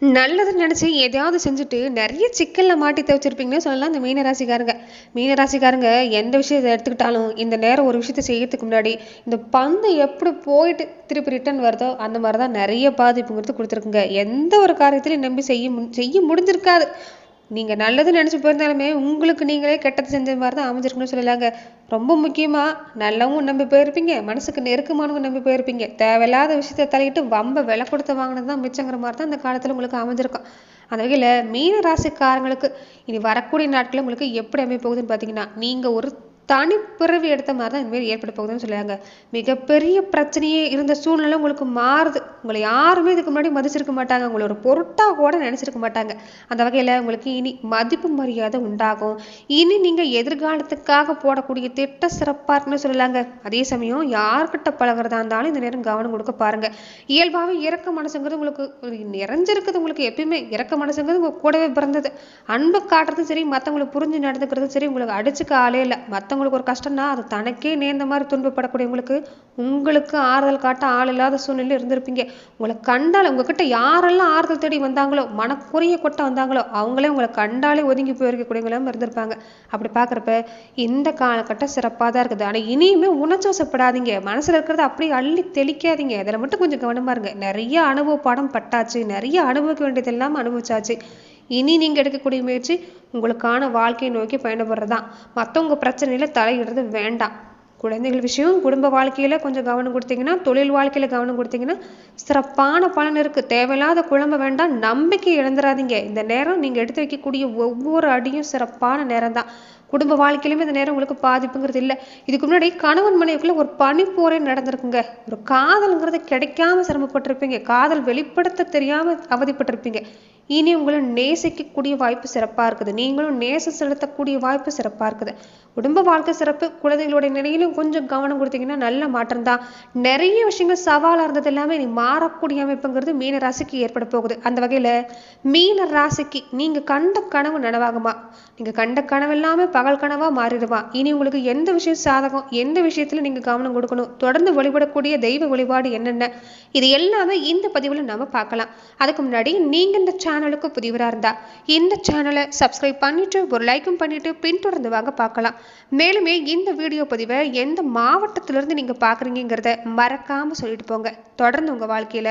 நல்லதுன்னு நினச்சி எதையாவது செஞ்சுட்டு நிறைய சிக்கலில் மாட்டி தவிச்சிருப்பீங்கன்னு சொல்லலாம். இந்த மீனராசிக்காரங்க. மீனராசிக்காரங்க எந்த விஷயத்தை எடுத்துக்கிட்டாலும் இந்த நேரம் ஒரு விஷயத்தை செய்யறதுக்கு முன்னாடி இந்த பந்து எப்படி போயிட்டு திருப்பி ரிட்டர்ன் வருதோ அந்த மாதிரி தான் நிறைய பாதிப்புங்கிறது கொடுத்துருக்குங்க. எந்த ஒரு காரியத்திலையும் நம்பி செய்ய மு- செய்ய முடிஞ்சிருக்காது. நீங்கள் நல்லது நினச்சி போயிருந்தாலுமே உங்களுக்கு நீங்களே கெட்டது செஞ்ச மாதிரி தான் அமைஞ்சிருக்குன்னு சொல்லலாங்க. ரொம்ப முக்கியமாக நல்லவும் நம்பி போயிருப்பீங்க மனசுக்கு நெருக்கமானவங்க நம்பி போயிருப்பீங்க. தேவையில்லாத விஷயத்த தலையிட்டு வம்ப விலை கொடுத்து வாங்கினது தான் மிச்சங்கிற மாதிரி தான் அந்த காலத்தில் உங்களுக்கு அமைஞ்சிருக்கும். அந்த வகையில் மீன ராசிக்காரங்களுக்கு இனி வரக்கூடிய நாட்கள் உங்களுக்கு எப்படி அமைய போகுதுன்னு பார்த்தீங்கன்னா நீங்கள் ஒரு தனிப்பிறவி எடுத்த மாதிரி தான் இனிமேல் ஏற்பட போகுதுன்னு சொல்லுவாங்க மிகப்பெரிய பிரச்சனையே இருந்த சூழ்நிலை உங்களுக்கு மாறுது. உங்களை யாருமே இதுக்கு முன்னாடி மதிச்சிருக்க மாட்டாங்க. உங்களை ஒரு பொருட்டாக கூட நினைச்சிருக்க மாட்டாங்க. அந்த வகையில் உங்களுக்கு இனி மதிப்பு மரியாதை உண்டாகும். இனி நீங்கள் எதிர்காலத்துக்காக போடக்கூடிய திட்ட சிறப்பாக இருக்குன்னு சொல்லலாங்க. அதே சமயம் யார்கிட்ட பழகுறதா இருந்தாலும் இந்த நேரம் கவனம் கொடுக்க பாருங்க. இயல்பாகவே இறக்க மனசுங்கிறது உங்களுக்கு ஒரு நிறைஞ்சிருக்குது. உங்களுக்கு எப்பயுமே இறக்க மனசுங்கிறது உங்க கூடவே பிறந்தது. அன்பு காட்டுறதும் சரி மற்றவங்களுக்கு புரிஞ்சு நடந்துக்கிறதும் சரி உங்களுக்கு அடிச்சுக்க ஆளே இல்லை. மற்றவங்க மற்றவங்களுக்கு ஒரு கஷ்டம்னா அது தனக்கே நேர்ந்த மாதிரி துன்பப்படக்கூடியவங்களுக்கு உங்களுக்கு ஆறுதல் காட்ட ஆள் இல்லாத சூழ்நிலையில் இருந்திருப்பீங்க. உங்களை கண்டால் உங்ககிட்ட யாரெல்லாம் ஆறுதல் தேடி வந்தாங்களோ மனக்குறைய கொட்ட வந்தாங்களோ அவங்களே உங்களை கண்டாலே ஒதுங்கி போயிருக்கக்கூடியவங்களும் இருந்திருப்பாங்க. அப்படி பார்க்குறப்ப இந்த காலகட்டம் சிறப்பாக தான் இருக்குது. ஆனால் இனியுமே உணர்ச்சவசப்படாதீங்க மனசில் இருக்கிறத அப்படியே அள்ளி தெளிக்காதீங்க. இதில் மட்டும் கொஞ்சம் கவனமா இருங்க. நிறைய அனுபவ பாடம் பட்டாச்சு. நிறைய அனுபவிக்க வேண்டியது இல்லாமல் அனுபவிச்சாச்சு. இனி நீங்க எடுக்கக்கூடிய முயற்சி உங்களுக்கான வாழ்க்கையை நோக்கி பயணப்படுறதுதான் மற்றவங்க பிரச்சனையில தலையிடுறது வேண்டாம். குழந்தைகள் விஷயம் குடும்ப வாழ்க்கையில கொஞ்சம் கவனம் கொடுத்தீங்கன்னா தொழில் வாழ்க்கையில கவனம் கொடுத்தீங்கன்னா சிறப்பான பலன் இருக்குது தேவையில்லாத குழம்ப வேண்டாம். நம்பிக்கை இழந்துடாதீங்க இந்த நேரம் நீங்க எடுத்து வைக்கக்கூடிய ஒவ்வொரு அடியும் சிறப்பான நேரம் தான். குடும்ப வாழ்க்கையிலுமே இந்த நேரம் உங்களுக்கு பாதிப்புங்கிறது இல்லை. இதுக்கு முன்னாடி கணவன் மனைவிக்குள்ள ஒரு பனிப்போரே நடந்திருக்குங்க. ஒரு காதல்ங்கிறது கிடைக்காம சிரமப்பட்டிருப்பீங்க. காதல் வெளிப்படுத்த தெரியாம அவதிப்பட்டிருப்பீங்க. இனி உங்களை நேசிக்கக்கூடிய வாய்ப்பு சிறப்பா இருக்குது. நீங்களும் நேச செலுத்தக்கூடிய வாய்ப்பு சிறப்பா இருக்குது. குடும்ப வாழ்க்கை சிறப்பு குழந்தைகளுடைய நிலையிலும் கொஞ்சம் கவனம் கொடுத்தீங்கன்னா நல்ல மாற்றம் தான். நிறைய விஷயங்கள் சவாலா இருந்தது எல்லாமே இனி மாறக்கூடிய அமைப்புங்கிறது மீன ராசிக்கு ஏற்பட போகுது. அந்த வகையில மீன ராசிக்கு நீங்க கண்ட கனவு நனவாகுமா? நீங்க கண்ட கனவு எல்லாமே பகல் கனவா மாறிடுமா? இனி உங்களுக்கு எந்த விஷயம் சாதகம் எந்த விஷயத்துல நீங்க கவனம் கொடுக்கணும்? தொடர்ந்து வழிபடக்கூடிய தெய்வ வழிபாடு என்னென்ன? இது எல்லாமே இந்த பதிவுல நாம பார்க்கலாம். அதுக்கு முன்னாடி நீங்க இந்த சேனலுக்கு புதிவராக இருந்தா இந்த சேனலை சப்ஸ்கிரைப் பண்ணிட்டு ஒரு லைக்கும் பண்ணிட்டு பின்தொடர்ந்து வாங்க பார்க்கலாம். மேலுமே இந்த வீடியோ பதிவை எந்த மாவட்டத்திலிருந்து நீங்க பாக்குறீங்கிறத மறக்காம சொல்லிட்டு போங்க. தொடர்ந்து உங்க வாழ்க்கையில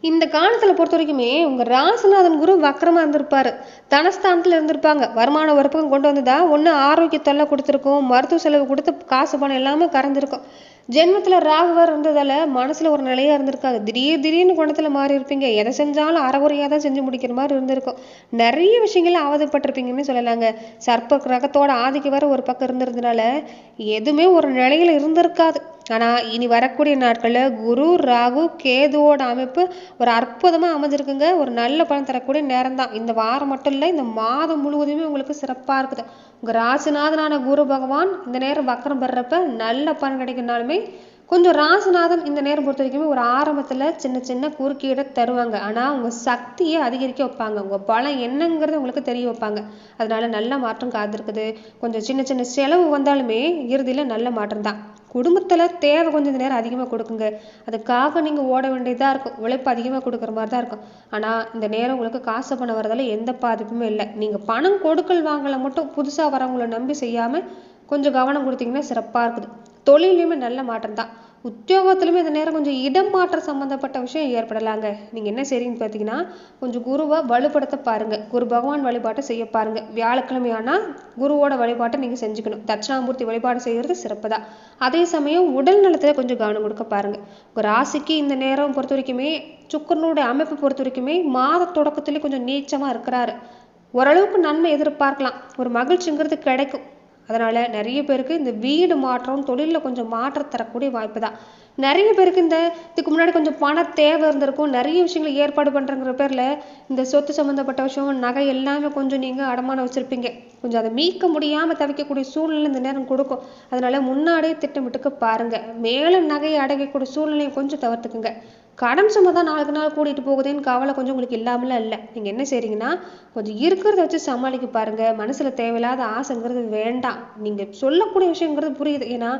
இந்த காலத்துல பொறுத்த வரைக்குமே உங்க ராசநாதன் குரு வக்கரமா இருந்திருப்பாரு. தனஸ்தானத்துல இருந்திருப்பாங்க. வருமானம் ஒரு பக்கம் கொண்டு வந்ததா? ஒண்ணு ஆரோக்கிய தொல்லை கொடுத்துருக்கும். மருத்துவ செலவு கொடுத்து காசு பணம் எல்லாமே கறந்துருக்கும். ஜென்மத்துல ராகுவர் இருந்ததால மனசுல ஒரு நிலையா இருந்திருக்காது. திடீர் திடீர்னு குணத்துல மாறி இருப்பீங்க. எதை செஞ்சாலும் அறகுறையா தான் செஞ்சு முடிக்கிற மாதிரி இருந்திருக்கும். நிறைய விஷயங்கள்ல அவதிப்பட்டிருப்பீங்கன்னு சொல்லலாங்க. சர்ப்ப கிரகத்தோட ஆதிக்க வர ஒரு பக்கம் இருந்திருந்தனால எதுவுமே ஒரு நிலையில இருந்திருக்காது. ஆனால் இனி வரக்கூடிய நாட்களில் குரு ராகு கேதுவோட அமைப்பு ஒரு அற்புதமாக அமைஞ்சிருக்குங்க. ஒரு நல்ல பலன் தரக்கூடிய நேரம் தான் இந்த வாரம் மட்டும் இல்லை இந்த மாதம் முழுவதுமே உங்களுக்கு சிறப்பாக இருக்குது. உங்கள் ராசிநாதனான குரு பகவான் இந்த நேரம் வக்கரம் பெறப்ப நல்ல பலன் கிடைக்குனாலுமே கொஞ்சம் ராசிநாதன் இந்த நேரம் பொறுத்த வரைக்குமே ஒரு ஆரம்பத்தில் சின்ன சின்ன குறுக்கீடை தருவாங்க. ஆனால் உங்கள் சக்தியை அதிகரிக்க வைப்பாங்க. உங்கள் பலம் என்னங்கிறது உங்களுக்கு தெரிய வைப்பாங்க. அதனால நல்ல மாற்றம் காத்திருக்குது. கொஞ்சம் சின்ன சின்ன செலவு வந்தாலுமே இறுதியில் நல்ல மாற்றம் தான் குடும்பத்தில் தேவை கொஞ்சம் இந்த நேரம் அதிகமாக கொடுக்குங்க. அதுக்காக நீங்கள் ஓட வேண்டியதாக இருக்கும். உழைப்பு அதிகமாக கொடுக்குற மாதிரி தான் இருக்கும். ஆனால் இந்த நேரம் உங்களுக்கு காசு பணம் வரதால எந்த பாதிப்புமே இல்லை. நீங்கள் பணம் கொடுக்கல் வாங்கலை மட்டும் புதுசாக வரவங்களை நம்பி செய்யாமல் கொஞ்சம் கவனம் கொடுத்தீங்கன்னா சிறப்பாக இருக்குது. தொழிலையுமே நல்ல மாற்றம் தான். உத்தியோகத்திலுமே இந்த நேரம் கொஞ்சம் இடம் மாற்றம் சம்பந்தப்பட்ட விஷயம் ஏற்படலாங்க. நீங்கள் என்ன செய்றீங்கன்னு பார்த்தீங்கன்னா கொஞ்சம் குருவை வலுப்படுத்த பாருங்க. குரு பகவான் வழிபாட்டை செய்ய பாருங்க. வியாழக்கிழமை ஆனால் குருவோட வழிபாட்டை நீங்கள் செஞ்சுக்கணும். தட்சிணாமூர்த்தி வழிபாடு செய்கிறது சிறப்பு தான் அதே சமயம் உடல் நலத்தில் கொஞ்சம் கவனம் கொடுக்க பாருங்க. ஒரு ராசிக்கு இந்த நேரம் பொறுத்த வரைக்குமே சுக்கரனுடைய அமைப்பு பொறுத்த வரைக்குமே மாத தொடக்கத்திலே கொஞ்சம் நீச்சமாக இருக்கிறாரு. ஓரளவுக்கு நன்மை எதிர்பார்க்கலாம். ஒரு மகிழ்ச்சிங்கிறது கிடைக்கும். அதனால் நிறைய பேருக்கு இந்த வீடு மாற்றம் தொழிலில் கொஞ்சம் மாற்றம் தரக்கூடிய வாய்ப்பு தான் நிறைய பேருக்கு இந்த இதுக்கு முன்னாடி கொஞ்சம் பண தேவை இருந்திருக்கும். நிறைய விஷயங்களை ஏற்பாடு பண்ணுறங்கிற பேரில் இந்த சொத்து சம்மந்தப்பட்ட விஷயம் நகை எல்லாமே கொஞ்சம் நீங்கள் அடமானம் வச்சுருப்பீங்க. கொஞ்சம் அதை மீட்க முடியாமல் தவிக்கக்கூடிய சூழ்நிலை இந்த நேரம் கொடுக்கும். அதனால முன்னாடியே திட்டமிட்டுக்க பாருங்கள் மேலும் நகையை அடைக்கக்கூடிய சூழ்நிலையை கொஞ்சம் தவிர்த்துக்குங்க. கடன் சும்மா தான் நாளுக்கு நாள் கூட்டிகிட்டு போகுதேன்னு கவலை கொஞ்சம் உங்களுக்கு இல்லாமலாம் இல்லை. நீங்கள் என்ன செய்றீங்கன்னா கொஞ்சம் இருக்கிறத வச்சு சமாளிக்க பாருங்கள் மனசில் தேவையில்லாத ஆசைங்கிறது வேண்டாம். நீங்கள் சொல்லக்கூடிய விஷயங்கிறது புரியுது. ஏன்னா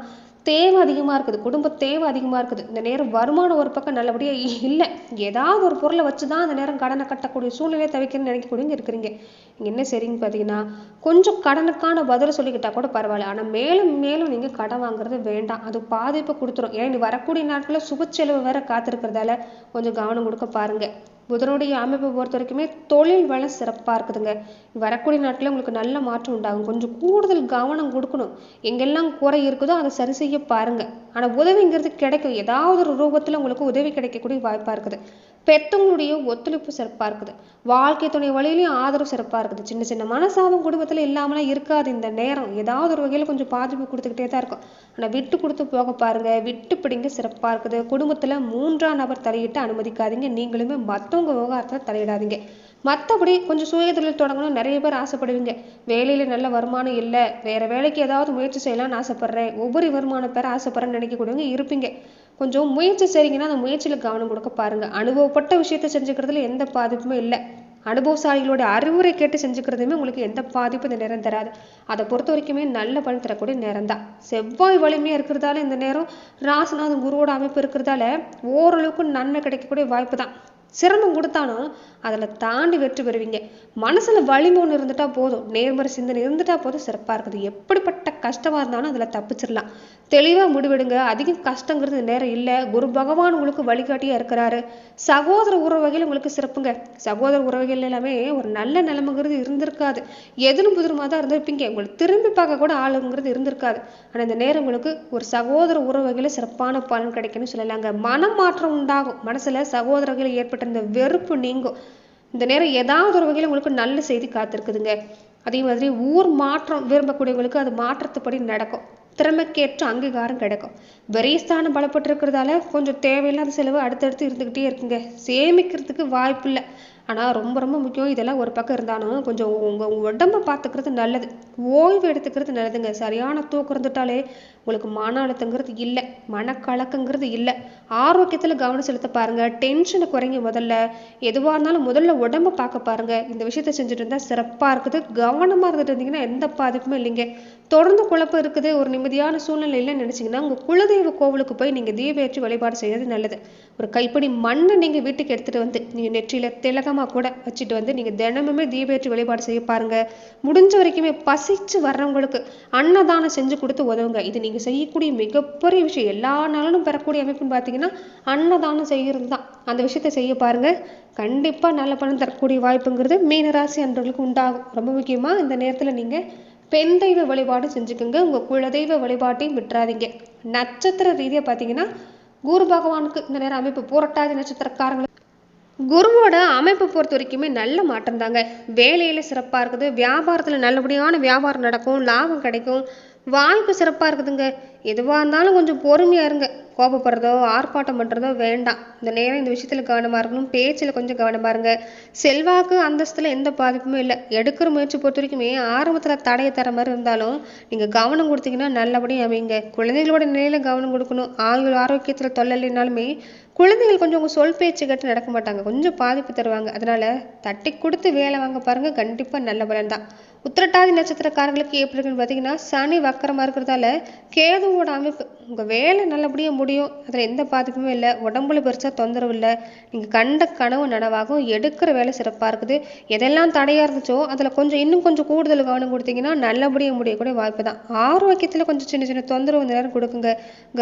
தேவை அதிகமாக இருக்குது. குடும்ப தேவை அதிகமாக இருக்குது. இந்த நேரம் வருமானம் ஒரு பக்கம் நல்லபடியாக இல்லை. ஏதாவது ஒரு பொருளை வச்சு தான் அந்த நேரம் கடனை கட்டக்கூடிய சூழ்நிலையை தவிக்கிறேன்னு நினைக்கக்கூடியவங்க இருக்கிறீங்க. நீங்கள் என்ன சரின்னு பார்த்தீங்கன்னா கொஞ்சம் கடனுக்கான பதில் சொல்லிக்கிட்டா கூட பரவாயில்ல. ஆனால் மேலும் மேலும் நீங்கள் கடன் வாங்குறது வேண்டாம். அது பாதிப்பு கொடுத்துரும். ஏன்னா நீ வரக்கூடிய நாட்களில் சுப செலவு வேற காத்திருக்கிறதால கொஞ்சம் கவனம் கொடுக்க பாருங்க. புதனுடைய அமைப்பை பொறுத்த வரைக்குமே தொழில் வளம் சிறப்பாக இருக்குதுங்க. வரக்கூடிய நாட்டில் உங்களுக்கு நல்ல மாற்றம் உண்டாகும். கொஞ்சம் கூடுதல் கவனம் கொடுக்கணும். எங்கெல்லாம் குறை இருக்குதோ அதை சரி செய்ய பாருங்க. ஆனால் உதவிங்கிறது கிடைக்கும். ஏதாவது ஒரு ரூபத்தில் உங்களுக்கு உதவி கிடைக்கக்கூடிய வாய்ப்பாக இருக்குது. பெற்றவங்களுடைய ஒத்துழைப்பு சிறப்பாக இருக்குது. வாழ்க்கை துணை வழியிலையும் ஆதரவு சிறப்பாக இருக்குது. சின்ன சின்ன மனசாபம் குடும்பத்தில் இல்லாமலாம் இருக்காது இந்த நேரம். ஏதாவது ஒரு வகையில் கொஞ்சம் பாதிப்பு கொடுத்துக்கிட்டே தான் இருக்கும். ஆனால் விட்டு கொடுத்து போக பாருங்க. விட்டு பிடிங்க சிறப்பாக இருக்குது. குடும்பத்தில் மூன்றாம் நபர் தலையிட்டு அனுமதிக்காதீங்க. நீங்களுமே மற்றவங்க விவகாரத்தில் தலையிடாதீங்க. மற்றபடி கொஞ்சம் சுய தொழில் தொடங்கணும் நிறைய பேர் ஆசைப்படுவீங்க. வேலையில நல்ல வருமானம் இல்லை. வேற வேலைக்கு ஏதாவது முயற்சி செய்யலாம்னு ஆசைப்படுறேன். ஒவ்வொரு வருமானம் பேர் ஆசைப்படுறேன்னு நினைக்கக்கூடியவங்க இருப்பீங்க. கொஞ்சம் முயற்சி செய்றீங்கன்னா அந்த முயற்சியில் கவனம் கொடுக்க பாருங்க. அனுபவப்பட்ட விஷயத்த செஞ்சுக்கிறதுல எந்த பாதிப்புமே இல்லை. அனுபவசாலிகளோட அறிவுரை கேட்டு செஞ்சுக்கிறதுமே உங்களுக்கு எந்த பாதிப்பும் இந்த நேரம் தராது. அதை பொறுத்த வரைக்குமே நல்ல பலன் தரக்கூடிய நேரம் தான். செவ்வாய் வலிமையா இருக்கிறதால இந்த நேரம் ராசநாதன் குருவோட அமைப்பு இருக்கிறதால ஓரளவுக்கு நன்மை கிடைக்கக்கூடிய வாய்ப்பு தான். சிரமம் கொடுத்தாலும் அதில் தாண்டி வெற்றி பெறுவீங்க. மனசுல வலிமை ஒன்று இருந்துட்டா போதும். நேர்மறை சிந்தனை இருந்துட்டா போதும். சிறப்பா இருக்குது. எப்படிப்பட்ட கஷ்டமா இருந்தாலும் அதுல தப்பிச்சிடலாம். தெளிவா முடிவெடுங்க. அதிகம் கஷ்டங்கிறது நேரம் இல்லை. குரு பகவான் உங்களுக்கு வழிகாட்டியா இருக்கிறாரு. சகோதர உறவு உங்களுக்கு சிறப்புங்க. சகோதர உறவுகள் எல்லாமே ஒரு நல்ல நிலைமைங்கிறது இருந்திருக்காது. எதிரும் புதிருமா தான் இருந்திருப்பீங்க. உங்களுக்கு திரும்பி பார்க்க கூட ஆளுங்கிறது இருந்திருக்காது. ஆனா இந்த நேரம் உங்களுக்கு ஒரு சகோதர உறவு சிறப்பான பலன் கிடைக்கும்னு சொல்லலாங்க. மனம் மாற்றம் உண்டாகும். மனசுல சகோதரர்களை ஏற்பட்ட ஏற்பட்டிருந்த வெறுப்பு நீங்கும். இந்த நேரம் ஏதாவது ஒரு வகையில் உங்களுக்கு நல்ல செய்தி காத்திருக்குதுங்க. அதே மாதிரி ஊர் மாற்றம் விரும்பக்கூடியவங்களுக்கு அது மாற்றத்துப்படி நடக்கும். திறமைக்கேற்ற அங்கீகாரம் கிடைக்கும். விரைஸ்தானம் பலப்பட்டு இருக்கிறதால கொஞ்சம் தேவையில்லாத செலவு அடுத்தடுத்து இருந்துகிட்டே இருக்குங்க. சேமிக்கிறதுக்கு வாய்ப்பு இல்லை ஆனால் ரொம்ப ரொம்ப முக்கியம் இதெல்லாம் ஒரு பக்கம் இருந்தாலும் கொஞ்சம் உங்கள் உடம்பை பார்த்துக்கிறது நல்லது. ஓய்வு எடுத்துக்கிறது நல்லதுங்க. சரியான தூக்கம் இருந்துட்டாலே உங்களுக்கு மன அழுத்தங்கிறது இல்லை மனக்கலக்கங்கிறது இல்லை. ஆரோக்கியத்தில் கவனம் செலுத்த பாருங்க. டென்ஷனை குறைங்க முதல்ல. எதுவாக இருந்தாலும் முதல்ல உடம்ப பார்க்க பாருங்க. இந்த விஷயத்த செஞ்சுட்டு இருந்தால் சிறப்பாக இருக்குது. கவனமாக இருந்துட்டு இருந்தீங்கன்னா எந்த பாதிப்புமே இல்லைங்க. தொடர்ந்து குழப்பம் இருக்குது. ஒரு நிம்மதியான சூழ்நிலை இல்லைன்னு உங்கள் குலதெய்வ கோவிலுக்கு போய் நீங்கள் தீபேற்றி வழிபாடு செய்யறது நல்லது. ஒரு கைப்படி மண்ணை நீங்கள் வீட்டுக்கு எடுத்துகிட்டு வந்து நீங்கள் நெற்றியில் திலகம் திலகமாக கூட வச்சுட்டு வந்து நீங்கள் தினமுமே தீபேற்றி வழிபாடு செய்ய பாருங்க. முடிஞ்ச வரைக்குமே பசிச்சு வர்றவங்களுக்கு அன்னதானம் செஞ்சு கொடுத்து உதவுங்க. இது நீங்கள் செய்யக்கூடிய மிகப்பெரிய விஷயம். எல்லா நாளும் பெறக்கூடிய அமைப்புன்னு பார்த்தீங்கன்னா அன்னதானம் செய்கிறது தான் அந்த விஷயத்தை செய்ய பாருங்க. கண்டிப்பாக நல்ல பணம் தரக்கூடிய வாய்ப்புங்கிறது மீனராசி அன்றவர்களுக்கு உண்டாகும். ரொம்ப முக்கியமாக இந்த நேரத்தில் நீங்கள் பெண் தெய்வ வழிபாடு செஞ்சுக்கோங்க. உங்கள் குலதெய்வ வழிபாட்டையும் விட்டுறாதீங்க. நட்சத்திர ரீதியாக பார்த்தீங்கன்னா குரு பகவானுக்கு இந்த நேரம் அமைப்பு. புரட்டாதி நட்சத்திரக்காரங்களுக்கு குருவோட அமைப்பை பொறுத்த வரைக்குமே நல்ல மாற்றம் தாங்க வேலையில் சிறப்பாக இருக்குது. வியாபாரத்தில் நல்லபடியான வியாபாரம் நடக்கும். லாபம் கிடைக்கும். வாய்ப்பு சிறப்பாக இருக்குதுங்க. எதுவாக இருந்தாலும் கொஞ்சம் பொறுமையாக இருங்க. கோபப்படுறதோ ஆர்ப்பாட்டம் பண்ணுறதோ வேண்டாம். இந்த நேரம் இந்த விஷயத்தில் கவனமாக இருக்கணும். பேச்சில் கொஞ்சம் கவனமாக இருங்க. செல்வாக்கு அந்தஸ்தில் எந்த பாதிப்புமே இல்லை. எடுக்கிற முயற்சி பொறுத்த வரைக்குமே ஆரம்பத்தில் தடையை தர மாதிரி இருந்தாலும் நீங்கள் கவனம் கொடுத்தீங்கன்னா நல்லபடியாக அமைங்க குழந்தைகளோட நிலையில் கவனம் கொடுக்கணும். ஆயுள் ஆரோக்கியத்தில் தொல்லை இல்லைனாலுமே குழந்தைகள் கொஞ்சம் உங்கள் சொல் பேச்சு கேட்டு நடக்க மாட்டாங்க. கொஞ்சம் பாதிப்பு தருவாங்க. அதனால் தட்டி கொடுத்து வேலை வாங்க பாருங்கள் கண்டிப்பாக நல்ல பலன் தான். உத்திரட்டாதி நட்சத்திரக்காரங்களுக்கு எப்படி இருக்குன்னு பார்த்தீங்கன்னா சனி வக்கரமாக இருக்கிறதால கேதுவோட அமைப்பு உங்கள் வேலை நல்லபடியாக முடியும். அதில் எந்த பாதிப்புமே இல்லை. உடம்புல பெருசாக தொந்தரவு இல்லை. நீங்கள் கண்ட கனவு நனவாகும். எடுக்கிற வேலை சிறப்பாக இருக்குது. எதெல்லாம் தடையாக இருந்துச்சோ அதில் கொஞ்சம் இன்னும் கொஞ்சம் கூடுதல் கவனம் கொடுத்தீங்கன்னா நல்லபடியாக முடியக்கூடிய வாய்ப்பு தான். ஆரோக்கியத்தில் கொஞ்சம் சின்ன சின்ன தொந்தரவு நேரம் கொடுக்குங்க.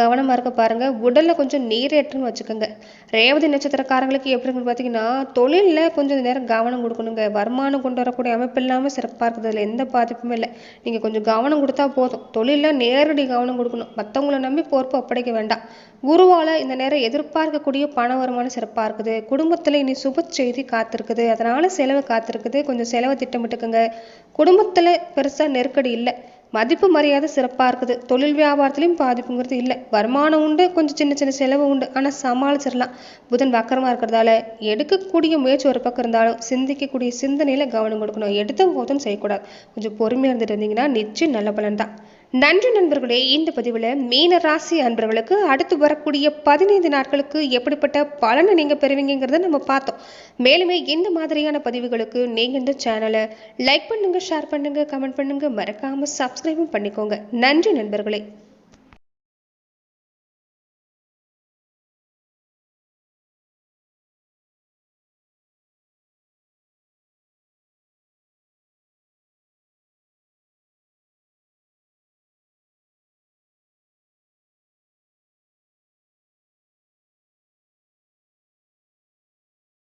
கவனமாக இருக்க பாருங்கள் உடலில் கொஞ்சம் நீரேற்றுன்னு வச்சுக்கோங்க. ரேவதி நட்சத்திரக்காரங்களுக்கு எப்படி இருக்குன்னு பார்த்தீங்கன்னா தொழிலில் கொஞ்சம் நேரம் கவனம் கொடுக்கணுங்க. வருமானம் கொண்டு வரக்கூடிய அமைப்பு இல்லாமல் சிறப்பாக இருக்குது. அதில் எந்த பாதிப்புமே இல்லை. நீங்கள் கொஞ்சம் கவனம் கொடுத்தா போதும். தொழிலில் நேரடி கவனம் கொடுக்கணும். மற்றவங்கள நம்பி பொறுப்பு ஒப்படைக்க வேண்டாம். குருவால் இந்த நேரம் எதிர்பார்க்கக்கூடிய பண வருமானம் சிறப்பாக இருக்குது. குடும்பத்தில் இனி சுப செய்தி காத்திருக்குது. அதனால செலவு காத்திருக்குது. கொஞ்சம் செலவை திட்டமிட்டுக்குங்க. குடும்பத்தில் பெருசாக நெருக்கடி இல்லை. மதிப்பு மரியாதை சிறப்பாக இருக்குது. தொழில் வியாபாரத்துலையும் பாதிப்புங்கிறது இல்லை. வருமானம் உண்டு கொஞ்சம் சின்ன சின்ன செலவு உண்டு. ஆனால் சமாளிச்சிடலாம். புதன் வக்கரமாக இருக்கிறதால எடுக்கக்கூடிய முயற்சி ஒரு பக்கம் இருந்தாலும் சிந்திக்கக்கூடிய சிந்தனையில் கவனம் கொடுக்கணும். எடுத்த போதும் செய்யக்கூடாது. கொஞ்சம் பொறுமையாக இருந்துட்டு இருந்தீங்கன்னா நிச்சயம் நல்ல பலன் தான். நன்றி நண்பர்களே இந்த பதிவில் மீன ராசி அன்பர்களுக்கு அடுத்து வரக்கூடிய பதினைந்து நாட்களுக்கு எப்படிப்பட்ட பலனை நீங்கள் பெறுவீங்கிறத நம்ம பார்த்தோம். மேலுமே இந்த மாதிரியான பதிவுகளுக்கு நீங்கள் இந்த சேனலை லைக் பண்ணுங்கள் ஷேர் பண்ணுங்கள் கமெண்ட் பண்ணுங்கள் மறக்காமல் சப்ஸ்கிரைபும் பண்ணிக்கோங்க. நன்றி நண்பர்களே.